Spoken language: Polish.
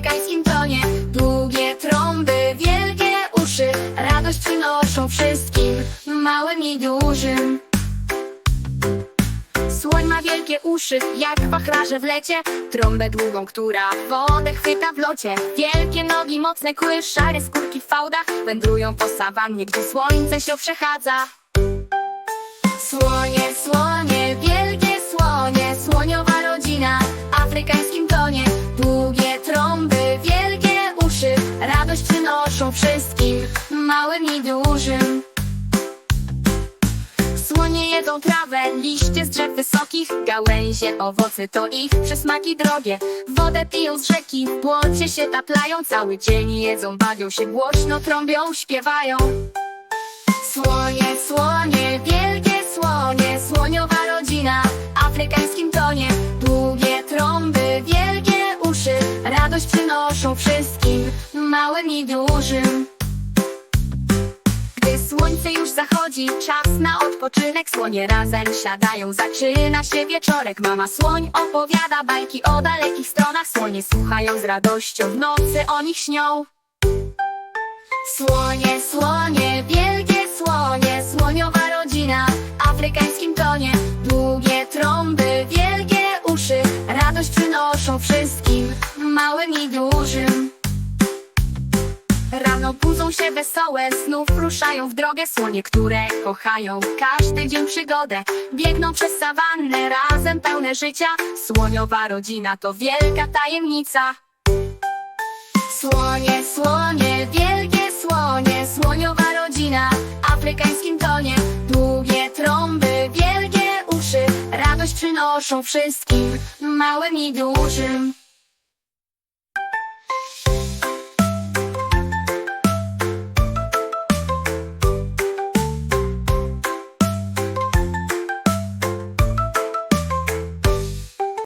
afrykańskim tonie Długie trąby, wielkie uszy Radość przynoszą wszystkim, małym i dużym. Słoń ma wielkie uszy, jak wachlarze w lecie. Trąbę długą, która wodę chwyta w locie. Wielkie nogi, mocne kły, szare skórki w fałdach Wędrują po sawannie, gdzie słońce się przechadza. Słonie, słonie, małym i dużym. Słonie jedzą trawę, liście z drzew wysokich Gałęzie, owoce to ich przysmaki drogie. Wodę piją z rzeki, w błocie się taplają Cały dzień jedzą, bawią się głośno, trąbią, śpiewają. Słonie, słonie, wielkie słonie Słoniowa rodzina, afrykańskim tonie. Długie trąby, wielkie uszy Radość przynoszą wszystkim, małym i dużym gdy słońce już zachodzi, czas na odpoczynek. Słonie razem siadają, zaczyna się wieczorek. Mama słoń opowiada bajki o dalekich stronach. Słonie słuchają z radością, w nocy o nich śnią. Słonie, słonie, wielkie słonie. Słoniowa rodzina, afrykańskim tonie. Długie trąby, wielkie uszy. Radość przynoszą wszystkim, małym i dużym Rano budzą się wesołe, znów ruszają w drogę Słonie, które kochają. Każdy dzień przygodę Biegną przez sawannę, razem pełne życia. Słoniowa rodzina to wielka tajemnica. Słonie, słonie, wielkie słonie Słoniowa rodzina, afrykańskim tonie Długie trąby, wielkie uszy. Radość przynoszą wszystkim, małym i dużym